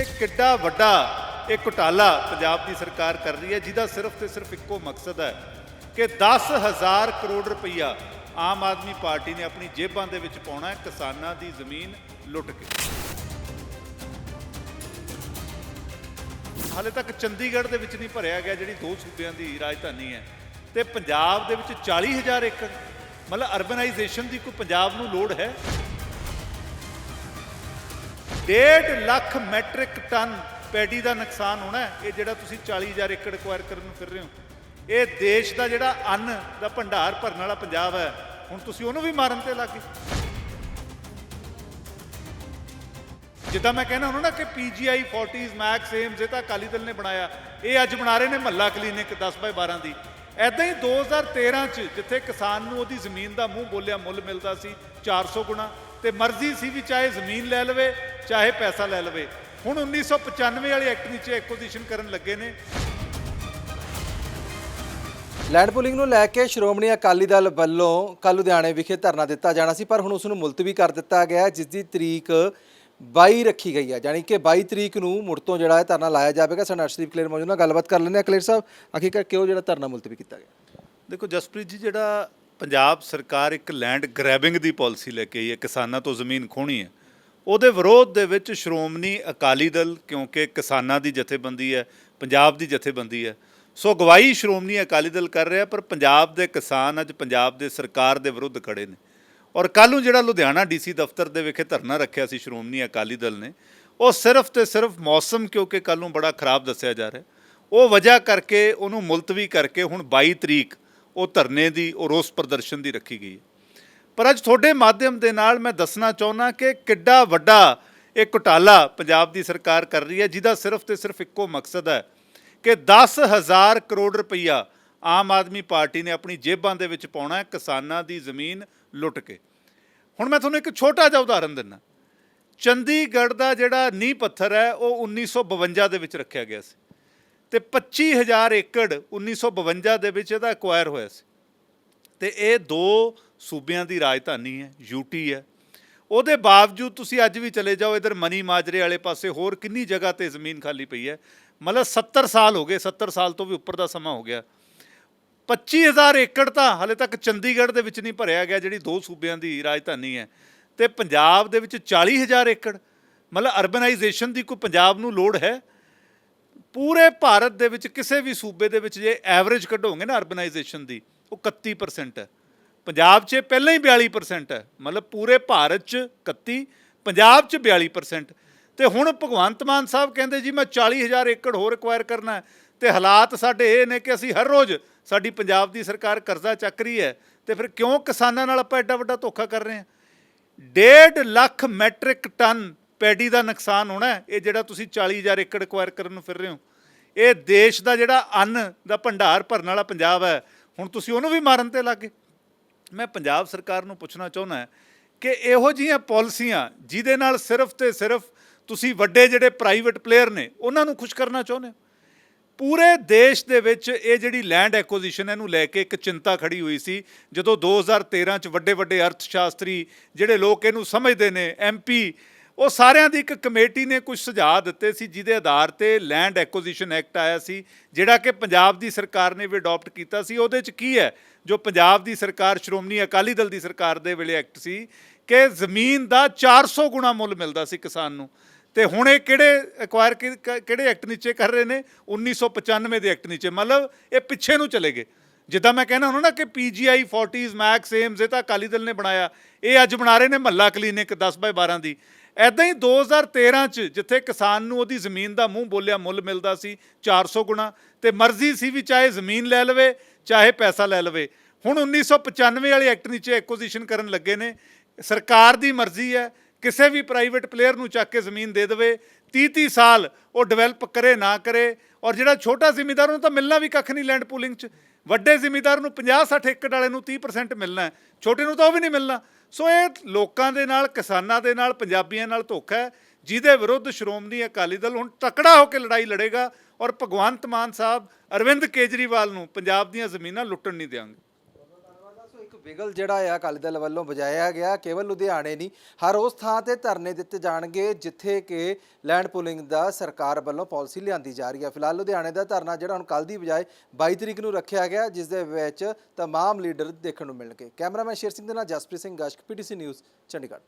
ਕਿ ਕਿੱਡਾ ਵੱਡਾ ਇਹ ਘੁਟਾਲਾ ਪੰਜਾਬ ਦੀ ਸਰਕਾਰ ਕਰ ਰਹੀ ਹੈ, ਜਿਹਦਾ ਸਿਰਫ ਤੇ ਸਿਰਫ ਇੱਕੋ ਮਕਸਦ ਹੈ ਕਿ 10000 ਕਰੋੜ ਰੁਪਈਆ ਆਮ ਆਦਮੀ ਪਾਰਟੀ ਨੇ ਆਪਣੀ ਜੇਬਾਂ ਦੇ ਵਿੱਚ ਪਾਉਣਾ ਹੈ, ਕਿਸਾਨਾਂ ਦੀ ਜ਼ਮੀਨ ਲੁੱਟ ਕੇ। ਹਾਲੇ ਤੱਕ ਚੰਡੀਗੜ੍ਹ ਦੇ ਵਿੱਚ ਨਹੀਂ ਭਰਿਆ ਗਿਆ ਜਿਹੜੀ ਦੋ ਸੂਬਿਆਂ ਦੀ ਰਾਜਧਾਨੀ ਹੈ ਤੇ ਪੰਜਾਬ ਦੇ ਵਿੱਚ 40000 ਏਕੜ, ਮਤਲਬ ਅਰਬਨਾਈਜੇਸ਼ਨ ਦੀ ਕੋਈ ਪੰਜਾਬ ਨੂੰ ਲੋੜ ਹੈ? 1.5 ਲੱਖ ਮੈਟ੍ਰਿਕ ਟਨ ਪੈਡੀ ਦਾ ਨੁਕਸਾਨ ਹੋਣਾ ਇਹ ਜਿਹੜਾ ਤੁਸੀਂ 40000 ਏਕੜ ਐਕਵਾਇਰ ਕਰਨ ਨੂੰ ਫਿਰ ਰਹੇ ਹੋ। ਇਹ ਦੇਸ਼ ਦਾ ਜਿਹੜਾ ਅੰਨ ਦਾ ਭੰਡਾਰ ਭਰਨ ਵਾਲਾ ਪੰਜਾਬ ਹੈ। ਹੁਣ ਤੁਸੀਂ ਉਹਨੂੰ ਵੀ ਮਾਰਨ ਤੇ ਲੱਗੇ ਜਿੱਦਾਂ ਮੈਂ ਕਹਿੰਦਾ ਹੁੰਦਾ ਨਾ ਕਿ ਪੀਜੀਆਈ 40s ਮੈਕਸ ਏਮਸ ਇਹ ਤਾਂ ਅਕਾਲੀ ਦਲ ਨੇ ਬਣਾਇਆ। ਇਹ ਅੱਜ ਬਣਾ ਰਹੇ ਨੇ ਮਹੱਲਾ ਕਲੀਨਿਕ 10 ਬਾਈ 12 ਦੀ। ਐਦਾਂ ਹੀ 2013 ਚ ਜਿੱਥੇ ਕਿਸਾਨ ਨੂੰ ਉਹਦੀ ਜ਼ਮੀਨ ਦਾ ਮੂੰਹ ਬੋਲਿਆ ਮੁੱਲ ਮਿਲਦਾ ਸੀ 400 ਗੁਣਾ, ਤੇ ਮਰਜ਼ੀ ਸੀ ਵੀ ਚਾਹੇ ਜ਼ਮੀਨ ਲੈ ਲਵੇ ਚਾਹੇ ਪੈਸਾ ਲੈ ਲਵੇ। ਹੁਣ 1995 ਵਾਲੇ ਐਕਟ ਵਿੱਚ ਐਕੁਜੀਸ਼ਨ ਕਰਨ ਲੱਗੇ ਨੇ। ਲੈਂਡ ਪੂਲਿੰਗ ਨੂੰ ਲੈ ਕੇ ਸ਼੍ਰੋਮਣੀ ਅਕਾਲੀ ਦਲ ਵੱਲੋਂ ਕੱਲ੍ਹ ਲੁਧਿਆਣੇ ਵਿਖੇ ਧਰਨਾ ਦਿੱਤਾ ਜਾਣਾ ਸੀ ਪਰ ਹੁਣ ਉਸ ਨੂੰ ਮੁਲਤਵੀ ਕਰ ਦਿੱਤਾ ਗਿਆ ਜਿਸ ਦੀ ਤਰੀਕ 22 ਰੱਖੀ ਗਈ ਹੈ। ਯਾਨੀ ਕਿ 22 ਤਰੀਕ ਨੂੰ ਮੁੜ ਤੋਂ ਜਿਹੜਾ ਹੈ ਧਰਨਾ ਲਾਇਆ ਜਾਵੇਗਾ। ਸਾਡਾ ਅਰਸ਼ਦੀਪ ਕਲੇਰ ਮੌਜੂਦ ਨਾਲ ਗੱਲਬਾਤ ਕਰ ਲੈਂਦੇ ਹਾਂ। ਕਲੇਰ ਸਾਹਿਬ ਆਖਿਰਕਾਰ ਕਿਉਂ ਜਿਹੜਾ ਧਰਨਾ ਮੁਲਤਵੀ ਕੀਤਾ ਗਿਆ? ਦੇਖੋ ਜਸਪ੍ਰੀਤ ਜੀ ਜਿਹੜਾ ਪੰਜਾਬ ਸਰਕਾਰ ਇੱਕ ਲੈਂਡ ਗ੍ਰੈਬਿੰਗ ਦੀ ਪਾਲਿਸੀ ਲੈ ਕੇ ਆਈ ਹੈ ਕਿਸਾਨਾਂ ਤੋਂ ਜ਼ਮੀਨ ਖੋਣੀ ਹੈ। ਉਹਦੇ ਵਿਰੋਧ ਦੇ ਵਿੱਚ ਸ਼੍ਰੋਮਣੀ ਅਕਾਲੀ ਦਲ, ਕਿਉਂਕਿ ਕਿਸਾਨਾਂ ਦੀ ਜਥੇਬੰਦੀ ਹੈ, ਪੰਜਾਬ ਦੀ ਜਥੇਬੰਦੀ ਹੈ। ਸੋ ਅਗਵਾਈ ਸ਼੍ਰੋਮਣੀ ਅਕਾਲੀ ਦਲ ਕਰ ਰਿਹਾ, ਪਰ ਪੰਜਾਬ ਦੇ ਕਿਸਾਨ ਅੱਜ ਪੰਜਾਬ ਦੇ ਸਰਕਾਰ ਦੇ ਵਿਰੁੱਧ ਖੜੇ ਨੇ। ਔਰ ਕੱਲ੍ਹ ਨੂੰ ਜਿਹੜਾ ਲੁਧਿਆਣਾ ਡੀਸੀ ਦਫ਼ਤਰ ਦੇ ਵਿਖੇ ਧਰਨਾ ਰੱਖਿਆ ਸੀ ਸ਼੍ਰੋਮਣੀ ਅਕਾਲੀ ਦਲ ਨੇ, ਉਹ ਸਿਰਫ ਤੇ ਸਿਰਫ ਮੌਸਮ ਕਿਉਂਕਿ ਕੱਲ੍ਹ ਨੂੰ ਬੜਾ ਖਰਾਬ ਦੱਸਿਆ ਜਾ ਰਿਹਾ। ਉਹ ਵਜ੍ਹਾ ਕਰਕੇ ਉਹਨੂੰ ਮੁਲਤਵੀ ਕਰਕੇ ਹੁਣ 22 ਤਰੀਕ ਉਹ ਧਰਨੇ ਦੀ, ਉਹ ਰੋਸ ਪ੍ਰਦਰਸ਼ਨ ਦੀ ਰੱਖੀ ਗਈ ਹੈ। ਪਰ ਅੱਜ ਤੁਹਾਡੇ ਮਾਧਿਅਮ ਦੇ ਨਾਲ ਮੈਂ ਦੱਸਣਾ ਚਾਹੁੰਦਾ ਕਿ ਕਿੱਡਾ ਵੱਡਾ ਇਹ ਘੁਟਾਲਾ ਪੰਜਾਬ ਦੀ ਸਰਕਾਰ ਕਰ ਰਹੀ ਹੈ, ਜਿਹਦਾ ਸਿਰਫ ਤੇ ਸਿਰਫ ਇੱਕੋ ਮਕਸਦ ਹੈ ਕਿ 10000 ਕਰੋੜ ਰੁਪਈਆ ਆਮ ਆਦਮੀ ਪਾਰਟੀ ਨੇ ਆਪਣੀ ਜੇਬਾਂ ਦੇ ਵਿੱਚ ਪਾਉਣਾ ਹੈ, ਕਿਸਾਨਾਂ ਦੀ ਜ਼ਮੀਨ ਲੁੱਟ ਕੇ। ਹੁਣ ਮੈਂ ਤੁਹਾਨੂੰ ਇੱਕ ਛੋਟਾ ਜਿਹਾ ਉਦਾਹਰਨ ਦਿੰਦਾ ਚੰਡੀਗੜ੍ਹ ਦਾ ਜਿਹੜਾ ਨੀਂਹ ਪੱਥਰ ਹੈ, ਉਹ 1952 ਦੇ ਵਿੱਚ ਰੱਖਿਆ ਗਿਆ ਸੀ ਤੇ 25000 ਏਕੜ 1952 ਦੇ ਵਿੱਚ ਇਹਦਾ ਐਕਵਾਇਰ ਹੋਇਆ ਸੀ। ਤੇ ਇਹ ਦੋ ਸੂਬਿਆਂ ਦੀ ਰਾਜਧਾਨੀ ਹੈ ਯੂਟੀ ਹੈ। ਉਹਦੇ ਬਾਵਜੂਦ ਤੁਸੀਂ ਅੱਜ ਵੀ ਚਲੇ ਜਾਓ, ਇਧਰ ਮਨੀ ਮਾਜਰੇ ਵਾਲੇ ਪਾਸੇ ਹੋਰ ਕਿੰਨੀ ਜਗ੍ਹਾ ਤੇ ਜ਼ਮੀਨ ਖਾਲੀ ਪਈ ਹੈ। ਮਤਲਬ 70 ਸਾਲ ਹੋ ਗਏ 70 ਸਾਲ ਤੋਂ ਵੀ ਉੱਪਰ ਦਾ ਸਮਾਂ ਹੋ ਗਿਆ। 25000 ਏਕੜ ਤਾਂ ਹਲੇ ਤੱਕ ਚੰਡੀਗੜ੍ਹ ਦੇ ਵਿੱਚ ਨਹੀਂ ਭਰਿਆ ਗਿਆ, ਜਿਹੜੀ ਦੋ ਸੂਬਿਆਂ ਦੀ ਰਾਜਧਾਨੀ ਹੈ। ਤੇ ਪੰਜਾਬ ਦੇ ਵਿੱਚ 40000 ਏਕੜ, ਮਤਲਬ ਅਰਬਨਾਈਜੇਸ਼ਨ ਦੀ ਕੋਈ ਪੰਜਾਬ ਨੂੰ ਲੋੜ ਹੈ? ਪੂਰੇ ਭਾਰਤ ਦੇ ਵਿੱਚ ਕਿਸੇ ਵੀ ਸੂਬੇ ਦੇ ਵਿੱਚ ਜੇ ਐਵਰੇਜ ਕੱਢੋਗੇ ਨਾ ਅਰਬਨਾਈਜੇਸ਼ਨ ਦੀ, ਉਹ 31% ਹੈ। ਪੰਜਾਬ 'ਚ ਪਹਿਲਾਂ ਹੀ 42% ਹੈ ਮਤਲਬ ਪੂਰੇ ਭਾਰਤ 'ਚ 31 ਪੰਜਾਬ 'ਚ 42% ਤੇ ਹੁਣ ਭਗਵੰਤ ਮਾਨ ਸਾਹਿਬ ਕਹਿੰਦੇ ਜੀ, ਮੈਂ 40000 ਏਕੜ ਹੋਰ ਐਕਵਾਇਰ ਕਰਨਾ ਹੈ। ਤੇ ਹਾਲਾਤ ਸਾਡੇ ਇਹ ਨੇ ਕਿ ਅਸੀਂ ਹਰ ਰੋਜ਼ ਸਾਡੀ ਪੰਜਾਬ ਦੀ ਸਰਕਾਰ ਕਰਜ਼ਾ ਚੱਕ ਰਹੀ ਹੈ। ਤੇ ਫਿਰ ਕਿਉਂ ਕਿਸਾਨਾਂ ਨਾਲ ਆਪਾਂ ਐਡਾ ਵੱਡਾ ਧੋਖਾ ਕਰ ਰਹੇ ਹਾਂ? 1.5 ਲੱਖ ਮੈਟ੍ਰਿਕ ਟਨ ਪੈਡੀ ਦਾ ਨੁਕਸਾਨ ਹੋਣਾ ਇਹ ਜਿਹੜਾ ਤੁਸੀਂ 40000 ਏਕੜ ਐਕਵਾਇਰ ਕਰਨ ਨੂੰ ਫਿਰ ਰਹੇ ਹੋ। ਇਹ ਦੇਸ਼ ਦਾ ਜਿਹੜਾ ਅੰਨ ਦਾ ਭੰਡਾਰ ਭਰਨ ਵਾਲਾ ਪੰਜਾਬ ਹੈ। ਹੁਣ ਤੁਸੀਂ ਉਹਨੂੰ ਵੀ ਮਾਰਨ ਤੇ ਲੱਗੇ ਮੈਂ ਪੰਜਾਬ ਸਰਕਾਰ ਨੂੰ ਪੁੱਛਣਾ ਚਾਹੁੰਦਾ ਕਿ ਇਹੋ ਜਿਹੀਆਂ ਪਾਲਿਸੀਆਂ ਜਿਹਦੇ ਨਾਲ ਸਿਰਫ ਤੇ ਸਿਰਫ ਤੁਸੀਂ ਵੱਡੇ ਜਿਹੜੇ ਪ੍ਰਾਈਵੇਟ ਪਲੇਅਰ ਨੇ, ਉਹਨਾਂ ਨੂੰ ਖੁਸ਼ ਕਰਨਾ ਚਾਹੁੰਦੇ ਹੋ? ਪੂਰੇ ਦੇਸ਼ ਦੇ ਵਿੱਚ ਇਹ ਜਿਹੜੀ ਲੈਂਡ ਐਕੁਜੀਸ਼ਨ ਇਹਨੂੰ ਲੈ ਕੇ ਇੱਕ ਚਿੰਤਾ ਖੜੀ ਹੋਈ ਸੀ, ਜਦੋਂ 2013 ਚ ਵੱਡੇ ਵੱਡੇ ਅਰਥ ਸ਼ਾਸਤਰੀ ਜਿਹੜੇ ਲੋਕ ਇਹਨੂੰ ਸਮਝਦੇ ਨੇ ਐਮਪੀ ਉਹ ਸਾਰਿਆਂ ਦੀ ਇੱਕ ਕਮੇਟੀ ਨੇ ਕੁਝ ਸੁਝਾਅ ਦਿੱਤੇ ਸੀ, ਜਿਹਦੇ ਆਧਾਰ ਤੇ ਲੈਂਡ ਐਕੁਜੀਸ਼ਨ ਐਕਟ ਆਇਆ ਸੀ, ਜਿਹੜਾ ਕਿ ਪੰਜਾਬ ਦੀ ਸਰਕਾਰ ਨੇ ਵੀ ਅਡਾਪਟ ਕੀਤਾ ਸੀ। ਉਹਦੇ ਚ ਕੀ ਹੈ? ਜੋ ਪੰਜਾਬ ਦੀ ਸਰਕਾਰ, ਸ਼੍ਰੋਮਣੀ ਅਕਾਲੀ ਦਲ ਦੀ ਸਰਕਾਰ ਦੇ ਵੇਲੇ ਐਕਟ ਸੀ ਕਿ ਜ਼ਮੀਨ ਦਾ 400 ਗੁਣਾ ਮੁੱਲ ਮਿਲਦਾ ਸੀ ਕਿਸਾਨ ਨੂੰ। ਤੇ ਹੁਣ ਇਹ ਕਿਹੜੇ ਐਕਵਾਇਰ ਕਿਹੜੇ ਐਕਟ ਨੀਚੇ ਕਰ ਰਹੇ ਨੇ? 1995 ਦੇ ਐਕਟ ਨੀਚੇ। ਮਤਲਬ ਇਹ ਪਿੱਛੇ ਨੂੰ ਚਲੇ ਗਏ। ਜਿੱਦਾਂ ਮੈਂ ਕਹਿਣਾ ਹੁੰਦਾ ਨਾ ਕਿ ਪੀਜੀਆਈ 40s ਮੈਕਸ ਏਮਸ ਇਹ ਤਾਂ ਅਕਾਲੀ ਦਲ ਨੇ ਬਣਾਇਆ। ਇਹ ਅੱਜ ਬਣਾ ਰਹੇ ਨੇ ਮਹੱਲਾ ਕਲੀਨਿਕ 10 ਬਾਈ 12 ਦੀ। ਐਦਾਂ ਹੀ 2013 ਚ ਜਿੱਥੇ ਕਿਸਾਨ ਨੂੰ ਉਹਦੀ ਜ਼ਮੀਨ ਦਾ ਮੂੰਹ ਬੋਲਿਆ ਮੁੱਲ ਮਿਲਦਾ ਸੀ 400 ਗੁਣਾ, ਤੇ ਮਰਜ਼ੀ ਸੀ ਵੀ ਚਾਹੇ ਜ਼ਮੀਨ ਲੈ ਲਵੇ, ਚਾਹੇ ਪੈਸਾ ਲੈ ਲਵੇ। ਹੁਣ 1995 ਵਾਲੇ ਐਕਟ ਨੀਚੇ ਐਕੁਜੀਸ਼ਨ ਕਰਨ ਲੱਗੇ ਨੇ। ਸਰਕਾਰ ਦੀ ਮਰਜ਼ੀ ਹੈ, ਕਿਸੇ ਵੀ ਪ੍ਰਾਈਵੇਟ ਪਲੇਅਰ ਨੂੰ ਚੱਕ ਕੇ ਜ਼ਮੀਨ ਦੇ ਦੇਵੇ 30 30 ਸਾਲ ਉਹ ਡਿਵੈਲਪ ਕਰੇ ਨਾ ਕਰੇ, ਔਰ ਜਿਹੜਾ ਛੋਟਾ ਜ਼ਿਮੀਦਾਰ ਉਹਨੂੰ ਤਾਂ ਮਿਲਣਾ ਵੀ ਕੱਖ ਨਹੀਂ ਲੈਂਡ ਪੂਲਿੰਗ 'ਚ। ਵੱਡੇ ਜ਼ਿਮੀਂਦਾਰ ਨੂੰ 50 60 ਏਕੜ ਵਾਲੇ ਨੂੰ 30% ਮਿਲਣਾ ਛੋਟੇ ਨੂੰ ਤਾਂ ਉਹ ਵੀ ਨਹੀਂ ਮਿਲਣਾ। ਸੋ ਇਹ ਲੋਕਾਂ ਦੇ ਨਾਲ, ਕਿਸਾਨਾਂ ਦੇ ਨਾਲ, ਪੰਜਾਬੀਆਂ ਨਾਲ ਧੋਖਾ ਹੈ, ਜਿਹਦੇ ਵਿਰੁੱਧ ਸ਼੍ਰੋਮਣੀ ਅਕਾਲੀ ਦਲ ਹੁਣ ਤਕੜਾ ਹੋ ਕੇ ਲੜਾਈ ਲੜੇਗਾ ਔਰ ਭਗਵੰਤ ਮਾਨ ਸਾਹਿਬ ਅਰਵਿੰਦ ਕੇਜਰੀਵਾਲ ਨੂੰ ਪੰਜਾਬ ਦੀਆਂ ਜ਼ਮੀਨਾਂ ਲੁੱਟਣ ਨਹੀਂ ਦੇਵਾਂਗੇ ਸੋ ਇੱਕ ਵਿਗਲ ਜਿਹੜਾ ਆ ਅਕਾਲੀ ਦਲ ਵੱਲੋਂ ਵਜਾਇਆ ਗਿਆ, ਕੇਵਲ ਲੁਧਿਆਣੇ ਨਹੀਂ, ਹਰ ਉਸ ਥਾਂ ਤੇ ਧਰਨੇ ਦਿੱਤੇ ਜਾਣਗੇ ਜਿੱਥੇ ਕਿ ਲੈਂਡ ਪੁਲਿੰਗ ਦਾ ਸਰਕਾਰ ਵੱਲੋਂ ਪਾਲਿਸੀ ਲਿਆਂਦੀ ਜਾ ਰਹੀ ਹੈ ਫਿਲਹਾਲ ਲੁਧਿਆਣੇ ਦਾ ਧਰਨਾ ਜਿਹੜਾ ਹੁਣ ਕੱਲ ਦੀ ਬਜਾਏ 22 ਤਰੀਕ ਨੂੰ ਰੱਖਿਆ ਗਿਆ, ਜਿਸ ਦੇ ਵਿੱਚ ਤਮਾਮ ਲੀਡਰ ਦੇਖਣ ਨੂੰ ਮਿਲਣਗੇ। ਕੈਮਰਾਮੈਨ ਸ਼ੇਰ ਸਿੰਘ ਦੇ ਨਾਲ ਜਸਪ੍ਰੀਤ ਸਿੰਘ ਗਸ਼ਕ, ਪੀਟੀਸੀ ਨਿਊਜ਼, ਚੰਡੀਗੜ੍ਹ।